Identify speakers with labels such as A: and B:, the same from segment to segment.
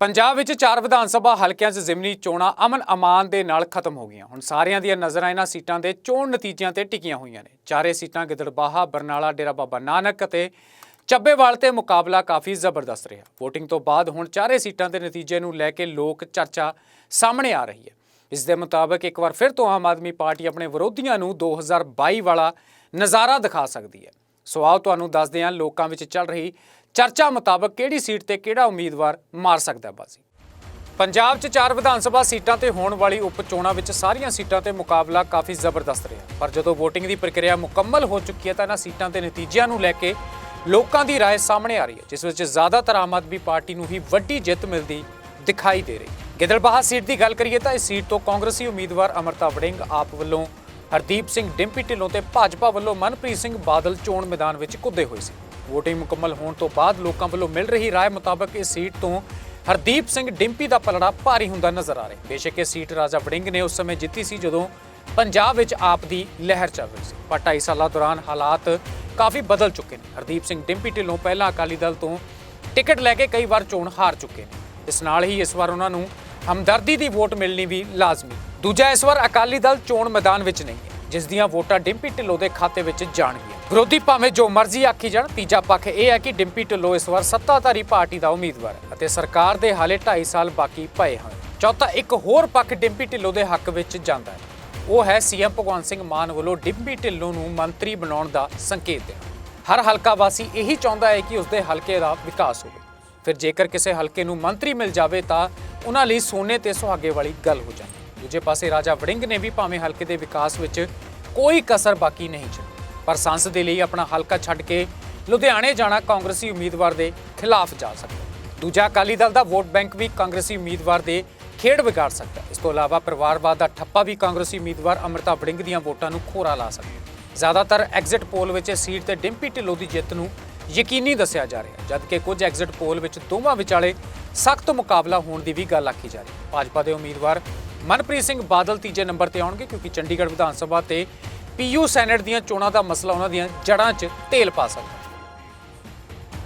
A: ਪੰਜਾਬ ਵਿੱਚ ਚਾਰ ਵਿਧਾਨ ਸਭਾ ਹਲਕਿਆਂ 'ਚ ਜ਼ਿਮਨੀ ਚੋਣਾਂ ਅਮਨ ਅਮਾਨ ਦੇ ਨਾਲ ਖਤਮ ਹੋ ਗਈਆਂ। ਹੁਣ ਸਾਰਿਆਂ ਦੀਆਂ ਨਜ਼ਰਾਂ ਇਹਨਾਂ ਸੀਟਾਂ ਦੇ ਚੋਣ ਨਤੀਜਿਆਂ ਤੇ ਟਿਕੀਆਂ ਹੋਈਆਂ ਨੇ। ਚਾਰੇ ਸੀਟਾਂ ਗਿੱਦੜਬਾਹਾ, ਬਰਨਾਲਾ, ਡੇਰਾ ਬਾਬਾ ਨਾਨਕ ਅਤੇ ਚੱਬੇਵਾਲ ਤੇ ਮੁਕਾਬਲਾ ਕਾਫੀ ਜ਼ਬਰਦਸਤ ਰਿਹਾ। VOTING ਤੋਂ ਬਾਅਦ ਹੁਣ ਚਾਰੇ ਸੀਟਾਂ ਦੇ ਨਤੀਜੇ ਨੂੰ ਲੈ ਕੇ ਲੋਕ ਚਰਚਾ ਸਾਹਮਣੇ ਆ ਰਹੀ ਹੈ। ਇਸ ਦੇ ਮੁਤਾਬਕ ਇੱਕ ਵਾਰ ਫਿਰ ਤੋਂ ਆਮ ਆਦਮੀ ਪਾਰਟੀ ਆਪਣੇ ਵਿਰੋਧੀਆਂ ਨੂੰ 2022 ਵਾਲਾ ਨਜ਼ਾਰਾ ਦਿਖਾ ਸਕਦੀ ਹੈ। ਸੋ ਆਓ ਤੁਹਾਨੂੰ ਦੱਸਦੇ ਹਾਂ ਲੋਕਾਂ ਵਿੱਚ ਚੱਲ ਰਹੀ ਚਰਚਾ ਮੁਤਾਬਕ ਕਿਹੜੀ ਸੀਟ ਤੇ ਕਿਹੜਾ ਉਮੀਦਵਾਰ ਮਾਰ ਸਕਦਾ ਹੈ ਬਾਜ਼ੀ ਪੰਜਾਬ 'ਚ ਚਾਰ ਵਿਧਾਨ ਸਭਾ ਸੀਟਾਂ ਤੇ ਹੋਣ ਵਾਲੀ ਉਪ ਚੋਣਾਂ ਵਿੱਚ ਸਾਰੀਆਂ ਸੀਟਾਂ ਤੇ ਮੁਕਾਬਲਾ ਕਾਫੀ ਜ਼ਬਰਦਸਤ ਰਿਹਾ ਪਰ ਜਦੋਂ VOTING ਦੀ ਪ੍ਰਕਿਰਿਆ ਮੁਕੰਮਲ ਹੋ ਚੁੱਕੀ ਹੈ ਤਾਂ ਇਹਨਾਂ ਸੀਟਾਂ ਤੇ ਨਤੀਜਿਆਂ ਨੂੰ ਲੈ ਕੇ ਲੋਕਾਂ ਦੀ رائے ਸਾਹਮਣੇ ਆ ਰਹੀ ਹੈ ਜਿਸ ਵਿੱਚ ਜ਼ਿਆਦਾਤਰ ਆਮ ਆਦਮੀ ਪਾਰਟੀ ਨੂੰ ਹੀ ਵੱਡੀ ਜਿੱਤ ਮਿਲਦੀ ਦਿਖਾਈ ਦੇ ਰਹੀ ਗਿੱਦੜਬਾਹਾ ਸੀਟ ਦੀ ਗੱਲ ਕਰੀਏ ਤਾਂ ਇਸ ਸੀਟ ਤੋਂ ਕਾਂਗਰਸੀ ਉਮੀਦਵਾਰ ਅਮਰਤਾ ਵੜਿੰਗ ਆਪ ਵੱਲੋਂ ਹਰਦੀਪ ਸਿੰਘ ਡਿੰਪੀ ਢਿੱਲੋਂ ਤੇ ਭਾਜਪਾ ਵੱਲੋਂ ਮਨਪ੍ਰੀਤ ਸਿੰਘ ਬਾਦਲ ਚੋਣ ਮੈਦਾਨ ਵਿੱਚ ਕੁੱਦੇ ਹੋਏ ਸੀ VOTING ਮੁਕੰਮਲ ਹੋਣ ਤੋਂ ਬਾਅਦ ਲੋਕਾਂ ਵੱਲੋਂ ਮਿਲ ਰਹੀ رائے ਮੁਤਾਬਕ ਇਸ ਸੀਟ ਤੋਂ ਹਰਦੀਪ ਸਿੰਘ ਡਿੰਪੀ ਦਾ ਪਲੜਾ ਭਾਰੀ ਹੁੰਦਾ ਨਜ਼ਰ ਆ ਰਿਹਾ ਬੇਸ਼ੱਕ ਇਹ ਸੀਟ ਰਾਜਾ ਵੜਿੰਗ ਨੇ ਉਸ ਸਮੇਂ ਜਿੱਤੀ ਸੀ ਜਦੋਂ ਪੰਜਾਬ ਵਿੱਚ ਆਪ ਦੀ ਲਹਿਰ ਚੱਲ ਰਹੀ ਸੀ ਪਰ 2.5 ਸਾਲਾਂ ਦੌਰਾਨ ਹਾਲਾਤ ਕਾਫੀ ਬਦਲ ਚੁੱਕੇ ਨੇ ਹਰਦੀਪ ਸਿੰਘ ਡਿੰਪੀ ਢਿੱਲੋਂ ਪਹਿਲਾਂ ਅਕਾਲੀ ਦਲ ਤੋਂ ਟਿਕਟ ਲੈ ਕੇ ਕਈ ਵਾਰ ਚੋਣ ਹਾਰ ਚੁੱਕੇ ਨੇ ਇਸ ਨਾਲ ਹੀ ਇਸ ਵਾਰ ਉਹਨਾਂ ਨੂੰ ਹਮਦਰਦੀ ਦੀ ਵੋਟ ਮਿਲਣੀ ਵੀ ਲਾਜ਼ਮੀ ਦੂਜਾ ਇਸ ਵਾਰ ਅਕਾਲੀ ਦਲ ਚੋਣ ਮੈਦਾਨ ਵਿੱਚ ਨਹੀਂ ਹੈ ਜਿਸ ਦੀਆਂ ਵੋਟਾਂ ਡਿੰਪੀ ਢਿੱਲੋਂ ਦੇ ਖਾਤੇ ਵਿੱਚ ਜਾਣਗੀਆਂ ਵਿਰੋਧੀ ਭਾਵੇਂ ਜੋ ਮਰਜ਼ੀ ਆਖੀ ਜਾਣ, ਤੀਜਾ ਪੱਖ ਇਹ ਹੈ ਕਿ ਡਿੰਪੀ ਢਿੱਲੋਂ ਇਸ ਵਾਰ ਸੱਤਾਧਾਰੀ ਪਾਰਟੀ ਦਾ ਉਮੀਦਵਾਰ ਹੈ ਅਤੇ ਸਰਕਾਰ ਦੇ ਹਾਲੇ 2.5 ਸਾਲ ਬਾਕੀ ਪਏ ਹਨ। ਚੌਥਾ, ਇੱਕ ਹੋਰ ਪੱਖ ਡਿੰਪੀ ਢਿੱਲੋਂ ਦੇ ਹੱਕ ਵਿੱਚ ਜਾਂਦਾ ਹੈ। ਉਹ ਹੈ ਸੀਐਮ ਭਗਵੰਤ ਸਿੰਘ ਮਾਨ ਵੱਲੋਂ ਡਿੰਪੀ ਢਿੱਲੋਂ ਨੂੰ ਮੰਤਰੀ ਬਣਾਉਣ ਦਾ ਸੰਕੇਤ ਦੇਣਾ। ਹਰ ਹਲਕਾ ਵਾਸੀ ਇਹੀ ਚਾਹੁੰਦਾ ਹੈ ਕਿ ਉਸਦੇ ਹਲਕੇ ਦਾ ਵਿਕਾਸ ਹੋਵੇ। ਫਿਰ ਜੇਕਰ ਕਿਸੇ ਹਲਕੇ ਨੂੰ ਮੰਤਰੀ ਮਿਲ ਜਾਵੇ ਤਾਂ ਉਹਨਾਂ ਲਈ ਸੋਨੇ ਤੇ ਸੁਹਾਗੇ ਵਾਲੀ ਗੱਲ ਹੋ ਜਾਂਦੀ ਦੂਜੇ ਪਾਸੇ ਰਾਜਾ ਵੜਿੰਗ ਨੇ ਵੀ ਭਾਵੇਂ ਹਲਕੇ ਦੇ ਵਿਕਾਸ ਵਿੱਚ ਕੋਈ ਕਸਰ ਬਾਕੀ ਨਹੀਂ ਛੱਡੀ। ਪਰ ਸੰਸਦ ਦੇ ਲਈ ਆਪਣਾ ਹਲਕਾ ਛੱਡ ਕੇ ਲੁਧਿਆਣੇ ਜਾਣਾ ਕਾਂਗਰਸੀ ਉਮੀਦਵਾਰ ਦੇ ਖਿਲਾਫ ਜਾ ਸਕਦਾ ਦੂਜਾ ਅਕਾਲੀ ਦਲ ਦਾ ਵੋਟ ਬੈਂਕ ਵੀ ਕਾਂਗਰਸੀ ਉਮੀਦਵਾਰ ਦੇ ਖੇਡ ਵਿਗਾੜ ਸਕਦਾ ਇਸ ਤੋਂ ਇਲਾਵਾ ਪਰਿਵਾਰਵਾਦ ਦਾ ਠੱਪਾ ਵੀ ਕਾਂਗਰਸੀ ਉਮੀਦਵਾਰ ਅਮਰਤਾ ਵੜਿੰਗ ਦੀਆਂ ਵੋਟਾਂ ਨੂੰ ਖੋਰਾ ਲਾ ਸਕਦਾ ਜ਼ਿਆਦਾਤਰ ਐਗਜ਼ਿਟ ਪੋਲ ਵਿੱਚ ਸੀਟ ਤੇ ਡਿੰਪੀ ਢਿੱਲੋਂ ਦੀ ਜਿੱਤ ਨੂੰ ਯਕੀਨੀ ਦੱਸਿਆ ਜਾ ਰਿਹਾ ਜਦਕਿ ਕੁਝ ਐਗਜ਼ਿਟ ਪੋਲ ਵਿੱਚ ਦੋਵਾਂ ਵਿਚਾਲੇ ਸਖਤ ਮੁਕਾਬਲਾ ਹੋਣ ਦੀ ਵੀ ਗੱਲ ਆਖੀ ਜਾ ਰਹੀ ਹੈ। ਭਾਜਪਾ ਦੇ ਉਮੀਦਵਾਰ ਮਨਪ੍ਰੀਤ ਸਿੰਘ ਬਾਦਲ ਤੀਜੇ ਨੰਬਰ ਤੇ ਆਉਣਗੇ, ਕਿਉਂਕਿ ਚੰਡੀਗੜ੍ਹ ਵਿਧਾਨ ਸਭਾ ਤੇ ਪੀਯੂ ਸੈਨੇਟ ਦੀਆਂ ਚੋਣਾਂ ਦਾ ਮਸਲਾ ਉਹਨਾਂ ਦੀਆਂ ਜੜ੍ਹਾਂ 'ਚ ਤੇਲ ਪਾ ਸਕਦਾ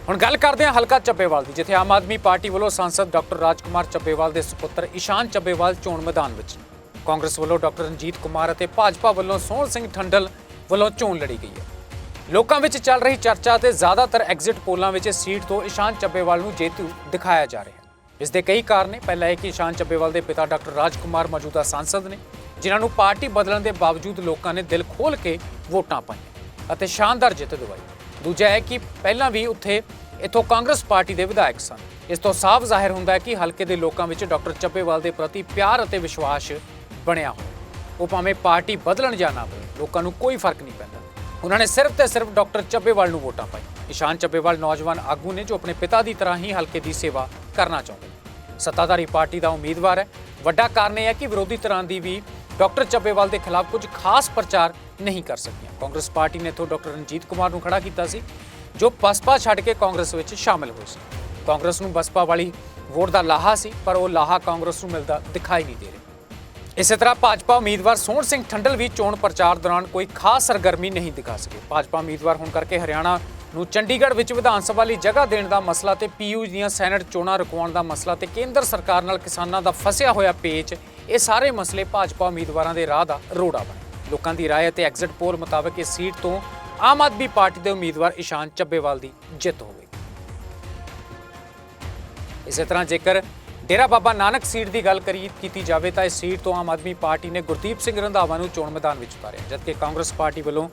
A: ਹੁਣ ਗੱਲ ਕਰਦੇ ਹਾਂ ਹਲਕਾ ਚੱਬੇਵਾਲ ਦੀ, ਜਿੱਥੇ ਆਮ ਆਦਮੀ ਪਾਰਟੀ ਵੱਲੋਂ ਸਾਂਸਦ ਡਾਕਟਰ ਰਾਜਕੁਮਾਰ ਚੱਬੇਵਾਲ ਦੇ ਸੁਪੁੱਤਰ ਈਸ਼ਾਨ ਚੱਬੇਵਾਲ ਚੋਣ ਮੈਦਾਨ ਵਿੱਚ। ਕਾਂਗਰਸ ਵੱਲੋਂ ਡਾਕਟਰ ਰਣਜੀਤ ਕੁਮਾਰ ਅਤੇ ਭਾਜਪਾ ਵੱਲੋਂ ਸੋਹਣ ਸਿੰਘ ਠੰਡਲ ਵੱਲੋਂ ਚੋਣ ਲੜੀ ਗਈ ਹੈ। ਲੋਕਾਂ ਵਿੱਚ ਚੱਲ ਰਹੀ ਚਰਚਾ ਤੇ ਜ਼ਿਆਦਾਤਰ ਐਗਜ਼ਿਟ ਪੋਲਾਂ ਵਿੱਚ ਸੀਟ ਤੋਂ ਇਸ਼ਾਨ ਚੱਬੇਵਾਲ ਨੂੰ ਜੇਤੂ ਦਿਖਾਇਆ ਜਾ ਰਿਹਾ ਹੈ। ਇਸ ਦੇ ਕਈ ਕਾਰਨ ਨੇ। ਪਹਿਲਾ ਇਹ ਕਿ ਈਸ਼ਾਨ ਚੱਬੇਵਾਲ ਦੇ ਪਿਤਾ ਡਾਕਟਰ ਰਾਜਕੁਮਾਰ ਮੌਜੂਦਾ ਸਾਂਸਦ ਨੇ। ਜਿਨ੍ਹਾਂ ਨੂੰ ਪਾਰਟੀ ਬਦਲਣ ਦੇ ਬਾਵਜੂਦ ਲੋਕਾਂ ਨੇ ਦਿਲ ਖੋਲ ਕੇ ਵੋਟਾਂ ਪਾਈਆਂ ਅਤੇ ਸ਼ਾਨਦਾਰ ਜਿੱਤ ਦਿਵਾਈ। ਦੂਜਾ ਹੈ ਕਿ ਪਹਿਲਾਂ ਵੀ ਉੱਥੇ ਇੱਥੋਂ ਕਾਂਗਰਸ ਪਾਰਟੀ ਦੇ ਵਿਧਾਇਕ ਸਨ। ਇਸ ਤੋਂ ਸਾਫ਼ ਜ਼ਾਹਿਰ ਹੁੰਦਾ ਹੈ ਕਿ ਹਲਕੇ ਦੇ ਲੋਕਾਂ ਵਿੱਚ ਡਾਕਟਰ ਚੱਬੇਵਾਲ ਦੇ ਪ੍ਰਤੀ ਪਿਆਰ ਅਤੇ ਵਿਸ਼ਵਾਸ ਬਣਿਆ ਹੋਇਆ। ਉਹ ਭਾਵੇਂ ਪਾਰਟੀ ਬਦਲਣ ਜਾਂ ਨਾ ਬਦਲਣ, ਲੋਕਾਂ ਨੂੰ ਕੋਈ ਫ਼ਰਕ ਨਹੀਂ ਪੈਂਦਾ। ਉਹਨਾਂ ਨੇ ਸਿਰਫ ਤੇ ਸਿਰਫ ਡਾਕਟਰ ਚੱਬੇਵਾਲ ਨੂੰ ਵੋਟਾਂ ਪਾਈ ਇਸ਼ਾਨ ਚੱਬੇਵਾਲ ਨੌਜਵਾਨ ਆਗੂ ਨੇ ਜੋ ਆਪਣੇ ਪਿਤਾ ਦੀ ਤਰ੍ਹਾਂ ਹੀ ਹਲਕੇ ਦੀ ਸੇਵਾ ਕਰਨਾ ਚਾਹੁੰਦੇ ਸੱਤਾਧਾਰੀ ਪਾਰਟੀ ਦਾ ਉਮੀਦਵਾਰ ਹੈ। ਵੱਡਾ ਕਾਰਨ ਇਹ ਹੈ ਕਿ ਵਿਰੋਧੀ ਤਰ੍ਹਾਂ ਦੀ ਵੀ ਡਾਕਟਰ ਚੱਬੇਵਾਲ ਦੇ ਖਿਲਾਫ ਕੁਝ ਖਾਸ ਪ੍ਰਚਾਰ ਨਹੀਂ ਕਰ ਸਕੀਆਂ। ਕਾਂਗਰਸ ਪਾਰਟੀ ਨੇ ਇੱਥੋਂ ਡਾਕਟਰ ਰਣਜੀਤ ਕੁਮਾਰ ਨੂੰ ਖੜਾ ਕੀਤਾ ਸੀ, ਜੋ ਬਸਪਾ ਛੱਡ ਕੇ ਕਾਂਗਰਸ ਵਿੱਚ ਸ਼ਾਮਿਲ ਹੋਏ ਸੀ। ਕਾਂਗਰਸ ਨੂੰ ਬਸਪਾ ਵਾਲੀ ਵੋਟ ਦਾ ਲਾਹਾ ਸੀ, ਪਰ ਉਹ ਲਾਹਾ ਕਾਂਗਰਸ ਨੂੰ ਮਿਲਦਾ ਦਿਖਾਈ ਨਹੀਂ ਦੇ ਰਿਹਾ। ਇਸੇ ਤਰ੍ਹਾਂ ਭਾਜਪਾ ਉਮੀਦਵਾਰ ਸੋਹਣ ਸਿੰਘ ਠੰਡਲ ਵੀ ਚੋਣ ਪ੍ਰਚਾਰ ਦੌਰਾਨ ਕੋਈ ਖਾਸ ਸਰਗਰਮੀ ਨਹੀਂ ਦਿਖਾ ਸਕੇ। ਭਾਜਪਾ ਉਮੀਦਵਾਰ ਹੋਣ ਕਰਕੇ ਹਰਿਆਣਾ ਨੂੰ ਚੰਡੀਗੜ੍ਹ ਵਿੱਚ ਵਿਧਾਨ ਸਭਾ ਲਈ ਜਗ੍ਹਾ ਦੇਣ ਦਾ ਮਸਲਾ ਤੇ ਪੀਯੂ ਦੀਆਂ ਸੈਨੇਟ ਚੋਣਾਂ ਰੁਕਵਾਉਣ ਦਾ ਮਸਲਾ ਤੇ ਕੇਂਦਰ ਸਰਕਾਰ ਨਾਲ ਕਿਸਾਨਾਂ ਦਾ ਫਸਿਆ ਹੋਇਆ ਪੇਚ ਇਹ ਸਾਰੇ ਮਸਲੇ ਭਾਜਪਾ ਉਮੀਦਵਾਰਾਂ ਦੇ ਰਾਹ ਦਾ ਰੋੜਾ ਬਣੇ। ਲੋਕਾਂ ਦੀ ਰਾਏ ਅਤੇ ਐਗਜ਼ਿਟ ਪੋਲ ਮੁਤਾਬਕ ਇਸ ਸੀਟ ਤੋਂ ਆਮ ਆਦਮੀ ਪਾਰਟੀ ਦੇ ਉਮੀਦਵਾਰ ਇਸ਼ਾਨ ਚੱਬੇਵਾਲ ਦੀ ਜਿੱਤ ਹੋਵੇਗੀ। ਇਸੇ ਤਰ੍ਹਾਂ ਜੇਕਰ ਡੇਰਾ ਬਾਬਾ ਨਾਨਕ ਸੀਟ ਦੀ ਗੱਲ ਕਰੀ ਕੀਤੀ ਜਾਵੇ ਤਾਂ ਇਸ ਸੀਟ ਤੋਂ ਆਮ ਆਦਮੀ ਪਾਰਟੀ ਨੇ ਗੁਰਦੀਪ ਸਿੰਘ ਰੰਧਾਵਾ ਨੂੰ ਚੋਣ ਮੈਦਾਨ ਵਿੱਚ ਉਤਾਰਿਆ, ਜਦਕਿ ਕਾਂਗਰਸ ਪਾਰਟੀ ਵੱਲੋਂ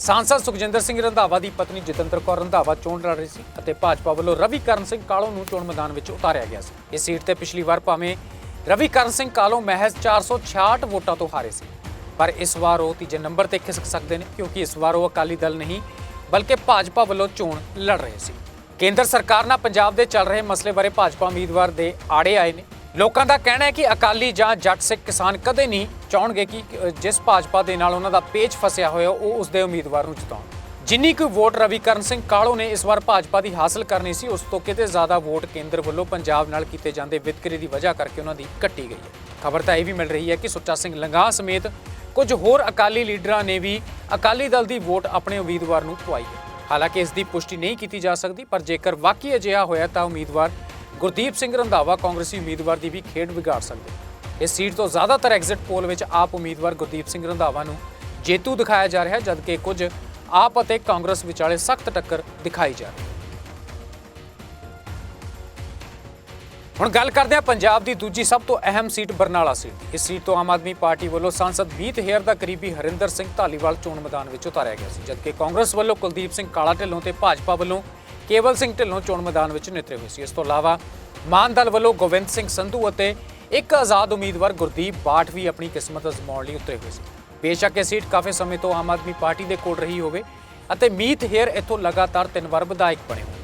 A: ਸਾਂਸਦ ਸੁਖਜਿੰਦਰ ਸਿੰਘ ਰੰਧਾਵਾ ਦੀ ਪਤਨੀ ਜਤਿੰਦਰ ਕੌਰ ਰੰਧਾਵਾ ਚੋਣ ਲੜ ਰਹੀ ਸੀ ਅਤੇ ਭਾਜਪਾ ਵੱਲੋਂ ਰਵੀ ਕਰਨ ਸਿੰਘ ਕਾਲੋ ਨੂੰ ਚੋਣ ਮੈਦਾਨ ਵਿੱਚ ਉਤਾਰਿਆ ਗਿਆ ਸੀ। ਇਸ ਸੀਟ ਤੇ ਪਿਛਲੀ ਵਾਰ ਭਾਵੇਂ ਰਵੀ ਕਰਨ ਸਿੰਘ ਕਾਲੋ ਮਹਿਜ਼ 466 ਵੋਟਾਂ ਤੋਂ ਹਾਰੇ ਸੀ। ਪਰ ਇਸ ਵਾਰ ਉਹ ਤੀਜੇ ਨੰਬਰ ਤੇ ਖਿਸਕ ਸਕਦੇ ਨੇ, ਕਿਉਂਕਿ ਇਸ ਵਾਰ ਉਹ ਅਕਾਲੀ ਦਲ ਨਹੀਂ, ਬਲਕਿ ਭਾਜਪਾ ਵੱਲੋਂ ਚੋਣ ਲੜ ਰਹੇ ਸੀ। ਕੇਂਦਰ ਸਰਕਾਰ ਨਾਲ ਪੰਜਾਬ ਦੇ ਚੱਲ ਰਹੇ ਮਸਲੇ ਬਾਰੇ ਭਾਜਪਾ ਉਮੀਦਵਾਰ ਦੇ ਆੜੇ ਆਏ ਨੇ। ਲੋਕਾਂ ਦਾ ਕਹਿਣਾ ਹੈ ਕਿ ਅਕਾਲੀ ਜਾਂ ਜੱਟ ਸਿੱਖ ਕਿਸਾਨ ਕਦੇ ਨਹੀਂ ਚਾਹਣਗੇ ਕਿ, ਜਿਸ ਭਾਜਪਾ ਦੇ ਨਾਲ ਉਹਨਾਂ ਦਾ ਪੇਚ ਫਸਿਆ ਹੋਇਆ, ਉਹ ਉਸ ਦੇ ਉਮੀਦਵਾਰ ਨੂੰ ਜਿਤਾਉਣ। ਜਿੰਨੀ ਕੁ ਵੋਟ ਰਵੀਕਰਨ ਸਿੰਘ ਕਾਲੋ ਨੇ ਇਸ ਵਾਰ ਭਾਜਪਾ ਦੀ ਹਾਸਲ ਕਰਨੀ ਸੀ, ਉਸ ਤੋਂ ਕਿਤੇ ਜ਼ਿਆਦਾ ਵੋਟ ਕੇਂਦਰ ਵੱਲੋਂ ਪੰਜਾਬ ਨਾਲ ਕੀਤੇ ਜਾਂਦੇ ਵਿਤਕਰੇ ਦੀ ਵਜ੍ਹਾ ਕਰਕੇ ਉਹਨਾਂ ਦੀ ਕੱਟੀ ਗਈ ਹੈ। ਖਬਰ ਤਾਂ ਇਹ ਵੀ ਮਿਲ ਰਹੀ ਹੈ ਕਿ ਸੁੱਚਾ ਸਿੰਘ ਲੰਗਾਹ ਸਮੇਤ ਕੁਝ ਹੋਰ ਅਕਾਲੀ ਲੀਡਰਾਂ ਨੇ ਵੀ ਅਕਾਲੀ ਦਲ ਦੀ ਵੋਟ ਆਪਣੇ ਉਮੀਦਵਾਰ ਨੂੰ ਪਵਾਈ ਹੈ। ਹਾਲਾਂਕਿ ਇਸ ਦੀ ਪੁਸ਼ਟੀ ਨਹੀਂ ਕੀਤੀ ਜਾ ਸਕਦੀ, ਪਰ ਜੇਕਰ ਵਾਕਈ ਅਜਿਹਾ ਹੋਇਆ ਤਾਂ ਉਮੀਦਵਾਰ ਗੁਰਦੀਪ ਸਿੰਘ ਰੰਧਾਵਾ ਕਾਂਗਰਸੀ ਉਮੀਦਵਾਰ ਦੀ ਵੀ ਖੇਡ ਵਿਗਾੜ ਸਕਦੇ ਇਸ ਸੀਟ ਤੋਂ ਜ਼ਿਆਦਾਤਰ ਐਗਜ਼ਿਟ ਪੋਲ ਵਿੱਚ ਆਪ ਉਮੀਦਵਾਰ ਗੁਰਦੀਪ ਸਿੰਘ ਰੰਧਾਵਾ ਨੂੰ ਜੇਤੂ ਦਿਖਾਇਆ ਜਾ ਰਿਹਾ, ਜਦਕਿ ਕੁਝ ਆਪ ਅਤੇ ਕਾਂਗਰਸ ਵਿਚਾਲੇ ਸਖਤ ਟੱਕਰ ਦਿਖਾਈ ਜਾ ਰਹੀ ਹੈ। ਹੁਣ ਗੱਲ ਕਰਦੇ ਹਾਂ ਪੰਜਾਬ ਦੀ ਦੂਜੀ ਸਭ ਤੋਂ ਅਹਿਮ ਸੀਟ ਬਰਨਾਲਾ ਸੀਟ ਇਸ ਸੀਟ ਤੋਂ ਆਮ ਆਦਮੀ ਪਾਰਟੀ ਵੱਲੋਂ ਸਾਂਸਦ ਮੀਤ ਹੇਅਰ ਦਾ ਕਰੀਬੀ ਹਰਿੰਦਰ ਸਿੰਘ ਧਾਲੀਵਾਲ ਚੋਣ ਮੈਦਾਨ ਵਿੱਚ ਉਤਾਰਿਆ ਗਿਆ ਸੀ, ਜਦਕਿ ਕਾਂਗਰਸ ਵੱਲੋਂ ਕੁਲਦੀਪ ਸਿੰਘ ਕਾਲਾ ਢਿੱਲੋਂ ਤੇ ਭਾਜਪਾ ਵੱਲੋਂ ਕੇਵਲ ਸਿੰਘ ਢਿੱਲੋਂ ਚੋਣ ਮੈਦਾਨ ਵਿੱਚ ਨਿਤਰੇ ਹੋਏ ਸੀ। ਇਸ ਤੋਂ ਇਲਾਵਾ ਮਾਨ ਦਲ ਵੱਲੋਂ ਗੋਬਿੰਦ ਸਿੰਘ ਸੰਧੂ ਅਤੇ ਇੱਕ ਆਜ਼ਾਦ ਉਮੀਦਵਾਰ ਗੁਰਦੀਪ ਬਾਠ ਵੀ ਆਪਣੀ ਕਿਸਮਤ ਅਜ਼ਮਾਉਣ ਲਈ ਉਤਰੇ ਹੋਏ ਸੀ। ਬੇਸ਼ੱਕ ਇਹ ਸੀਟ ਕਾਫੀ ਸਮੇਂ ਤੋਂ ਆਮ ਆਦਮੀ ਪਾਰਟੀ ਦੇ ਕੋਲ ਰਹੀ ਹੋਵੇ ਅਤੇ ਮੀਤ ਹੇਅਰ ਇੱਥੋਂ ਲਗਾਤਾਰ ਤਿੰਨ ਵਾਰ ਵਿਧਾਇਕ ਬਣੇ ਹੋਏ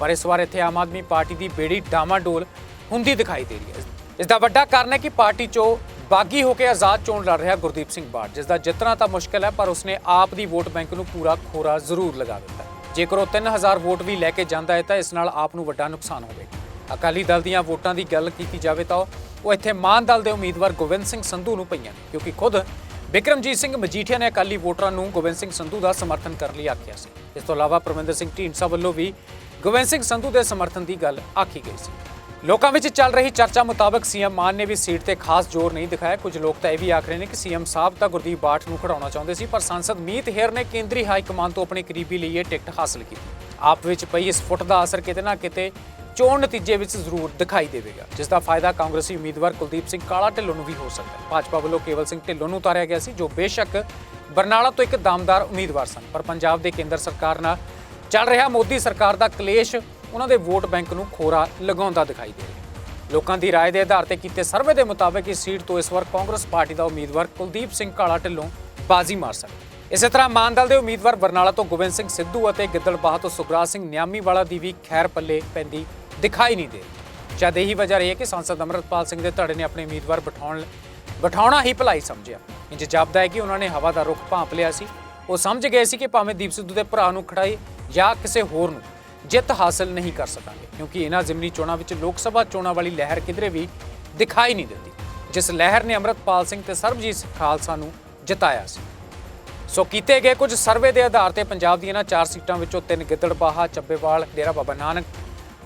A: ਪਰ ਇਸ ਵਾਰ ਇੱਥੇ ਆਮ ਆਦਮੀ ਪਾਰਟੀ ਦੀ ਬੇੜੀ ਡਾਮਾਡੋਲ ਹੁੰਦੀ ਦਿਖਾਈ ਦੇ ਰਹੀ ਹੈ। ਇਸ ਦਾ ਵੱਡਾ ਕਾਰਨ ਹੈ ਕਿ ਪਾਰਟੀ 'ਚੋਂ ਬਾਗੀ ਹੋ ਕੇ ਆਜ਼ਾਦ ਚੋਣ ਲੜ ਰਿਹਾ ਗੁਰਦੀਪ ਸਿੰਘ ਬਾੜ ਜਿਸ ਦਾ ਜਿੱਤਣਾ ਤਾਂ ਮੁਸ਼ਕਲ ਹੈ, ਪਰ ਉਸਨੇ ਆਪ ਦੀ ਵੋਟ ਬੈਂਕ ਨੂੰ ਪੂਰਾ ਖੋਰਾ ਜ਼ਰੂਰ ਲਗਾ ਦਿੱਤਾ ਜੇਕਰ ਉਹ 3000 ਵੋਟ ਵੀ ਲੈ ਕੇ ਜਾਂਦਾ ਹੈ, ਤਾਂ ਇਸ ਨਾਲ ਆਪ ਨੂੰ ਵੱਡਾ ਨੁਕਸਾਨ ਹੋਵੇਗਾ। ਅਕਾਲੀ ਦਲ ਦੀਆਂ ਵੋਟਾਂ ਦੀ ਗੱਲ ਕੀਤੀ ਜਾਵੇ ਤਾਂ ਉਹ ਇੱਥੇ ਮਾਨ ਦਲ ਦੇ ਉਮੀਦਵਾਰ ਗੋਬਿੰਦ ਸਿੰਘ ਸੰਧੂ ਨੂੰ ਪਈਆਂ ਨੇ, ਕਿਉਂਕਿ ਖੁਦ ਬਿਕਰਮਜੀਤ ਸਿੰਘ ਮਜੀਠੀਆ ਨੇ ਅਕਾਲੀ ਵੋਟਰਾਂ ਨੂੰ ਗੋਬਿੰਦ ਸਿੰਘ ਸੰਧੂ ਦਾ ਸਮਰਥਨ ਕਰਨ ਲਈ ਆਖਿਆ ਸੀ। ਇਸ ਤੋਂ ਇਲਾਵਾ ਪਰਮਿੰਦਰ ਸਿੰਘ ਢੀਂਡਸਾ ਵੱਲੋਂ ਵੀ ਗੋਬਿੰਦ ਸਿੰਘ ਸੰਧੂ ਦੇ ਸਮਰਥਨ ਦੀ ਗੱਲ ਆਖੀ ਗਈ ਸੀ। ਲੋਕਾਂ ਵਿੱਚ ਚੱਲ ਰਹੀ ਚਰਚਾ ਮੁਤਾਬਕ ਸੀਐਮ ਮਾਨ ਨੇ ਵੀ ਸੀਟ ਤੇ ਖਾਸ ਜ਼ੋਰ ਨਹੀਂ ਦਿਖਾਇਆ। ਕੁਝ ਲੋਕ ਤਾਂ ਇਹ ਵੀ ਆਖ ਰਹੇ ਨੇ ਕਿ ਸੀਐਮ ਸਾਹਿਬ ਤਾਂ ਗੁਰਦੀਪ ਬਾਠ ਨੂੰ ਖੜਾਉਣਾ ਚਾਹੁੰਦੇ ਸੀ, ਪਰ ਸੰਸਦ ਮੀਤ ਹੇਰ ਨੇ ਕੇਂਦਰੀ ਹਾਈ ਕਮਾਨ ਤੋਂ ਆਪਣੇ ਕਰੀਬੀ ਲਈ ਇਹ ਟਿਕਟ ਹਾਸਲ ਕੀਤੀ। ਆਪ ਵਿੱਚ ਪਈ ਇਸ ਫੁੱਟ ਦਾ ਅਸਰ ਕਿਤੇ ਨਾ ਕਿਤੇ ਚੋਣ ਨਤੀਜੇ ਵਿੱਚ ਜ਼ਰੂਰ ਦਿਖਾਈ ਦੇਵੇਗਾ ਜਿਸ ਦਾ ਫਾਇਦਾ ਕਾਂਗਰਸੀ ਉਮੀਦਵਾਰ ਕੁਲਦੀਪ ਸਿੰਘ ਕਾਲਾ ਢਿੱਲੋਂ ਨੂੰ ਵੀ ਹੋ ਸਕਦਾ ਹੈ ਭਾਜਪਾ ਵੱਲੋਂ ਕੇਵਲ ਸਿੰਘ ਢਿੱਲੋਂ ਨੂੰ ਉਤਾਰਿਆ ਗਿਆ ਸੀ ਜੋ ਬੇਸ਼ੱਕ ਬਰਨਾਲਾ ਤੋਂ ਇੱਕ ਦਮਦਾਰ ਉਮੀਦਵਾਰ ਸਨ ਪਰ ਪੰਜਾਬ ਦੇ ਕੇਂਦਰ ਸਰਕਾਰ ਨਾਲ ਚੱਲ ਰਿਹਾ ਮੋਦੀ ਸਰਕਾਰ ਦਾ ਕਲੇਸ਼ ਉਹਨਾਂ ਦੇ ਵੋਟ ਬੈਂਕ ਨੂੰ ਖੋਰਾ ਲਗਾਉਂਦਾ ਦਿਖਾਈ ਦੇ ਰਿਹਾ ਹੈ ਲੋਕਾਂ ਦੀ رائے ਦੇ ਆਧਾਰ ਤੇ ਕੀਤੇ ਸਰਵੇ ਦੇ ਮੁਤਾਬਕ ਇਸ ਸੀਟ ਤੋਂ ਇਸ ਵਾਰ ਕਾਂਗਰਸ ਪਾਰਟੀ ਦਾ ਉਮੀਦਵਾਰ ਕੁਲਦੀਪ ਸਿੰਘ ਕਾਲਾ ਢਿੱਲੋਂ ਬਾਜ਼ੀ ਮਾਰ ਸਕਦਾ ਹੈ। ਇਸੇ ਤਰ੍ਹਾਂ ਮਾਨ ਦਲ ਦੇ ਉਮੀਦਵਾਰ ਬਰਨਾਲਾ ਤੋਂ ਗੋਬਿੰਦ ਸਿੰਘ ਸਿੱਧੂ ਅਤੇ ਗਿੱਦੜਬਾਹਾ ਤੋਂ ਸੁਖਰਾਜ ਸਿੰਘ ਨਿਆਮੀ ਵਾਲਾ ਦੀ ਵੀ ਖੈਰ ਪੱਲੇ ਪੈਂਦੀ ਦਿਖਾਈ ਨਹੀਂ ਦੇ। ਰਹੀ ਸ਼ਾਇਦ ਇਹੀ ਵਜ੍ਹਾ ਰਹੀ ਹੈ ਕਿ ਸੰਸਦ ਅਮਰਤਪਾਲ ਸਿੰਘ ਦੇ ਧੜੇ ਨੇ ਆਪਣੇ ਉਮੀਦਵਾਰ ਬਿਠਾਉਣ ਬਿਠਾਉਣਾ ਹੀ ਭਲਾਈ ਸਮਝਿਆ। ਇੰਜ ਜਾਪਦਾ ਹੈ ਕਿ ਉਹਨਾਂ ਨੇ ਹਵਾ ਦਾ ਰੁਖ ਭਾਂਪ ਲਿਆ ਸੀ। ਉਹ ਸਮਝ ਗਏ ਸੀ ਕਿ ਭਾਵੇਂ ਦੀਪ ਸਿੱਧੂ ਦੇ ਭਰਾ ਨੂੰ ਖੜਾਈ ਜਾਂ ਕਿਸੇ ਹੋਰ ਨੂੰ ਜਿੱਤ ਹਾਸਲ ਨਹੀਂ ਕਰ ਸਕਾਂਗੇ, ਕਿਉਂਕਿ ਇਹਨਾਂ ਜ਼ਿਮਨੀ ਚੋਣਾਂ ਵਿੱਚ ਲੋਕ ਸਭਾ ਚੋਣਾਂ ਵਾਲੀ ਲਹਿਰ ਕਿਧਰੇ ਵੀ ਦਿਖਾਈ ਨਹੀਂ ਦਿੰਦੀ। ਜਿਸ ਲਹਿਰ ਨੇ ਅਮਰਤਪਾਲ ਸਿੰਘ ਤੇ ਸਰਬਜੀਤ ਸਿੰਘ ਖਾਲਸਾ ਨੂੰ ਜਿਤਾਇਆ ਸੀ। ਸੋ ਕੀਤੇ ਗਏ ਕੁਝ ਸਰਵੇ ਦੇ ਆਧਾਰ ਤੇ ਪੰਜਾਬ ਦੀਆਂ ਇਹਨਾਂ ਚਾਰ ਸੀਟਾਂ ਵਿੱਚੋਂ ਤਿੰਨ ਗਿੱਦੜਬਾਹਾ, ਚੱਬੇਵਾਲ, ਡੇਰਾ ਬਾਬਾ ਨਾਨਕ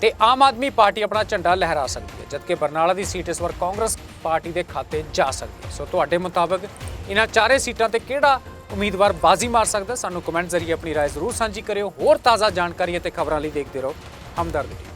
A: ਤੇ ਆਮ ਆਦਮੀ ਪਾਰਟੀ ਆਪਣਾ ਝੰਡਾ ਲਹਿਰਾ ਸਕਦੀ ਹੈ ਜਦਕਿ ਬਰਨਾਲਾ ਦੀ ਸੀਟ ਇਸ ਵਾਰ ਕਾਂਗਰਸ ਪਾਰਟੀ ਦੇ ਖਾਤੇ ਜਾ ਸਕਦੀ ਹੈ ਸੋ ਤੁਹਾਡੇ ਮੁਤਾਬਕ ਇਹਨਾਂ ਚਾਰੇ ਸੀਟਾਂ ਤੇ ਕਿਹੜਾ ਉਮੀਦਵਾਰ ਬਾਜ਼ੀ ਮਾਰ ਸਕਦਾ ਸਾਨੂੰ ਕਮੈਂਟ ਜ਼ਰੀਏ ਆਪਣੀ رائے ਜ਼ਰੂਰ ਸਾਂਝੀ ਕਰਿਓ ਹੋਰ ਤਾਜ਼ਾ ਜਾਣਕਾਰੀ ਅਤੇ ਖਬਰਾਂ ਲਈ ਦੇਖਦੇ ਰਹੋ ਹਮਦਰਦ ਟੀਵੀ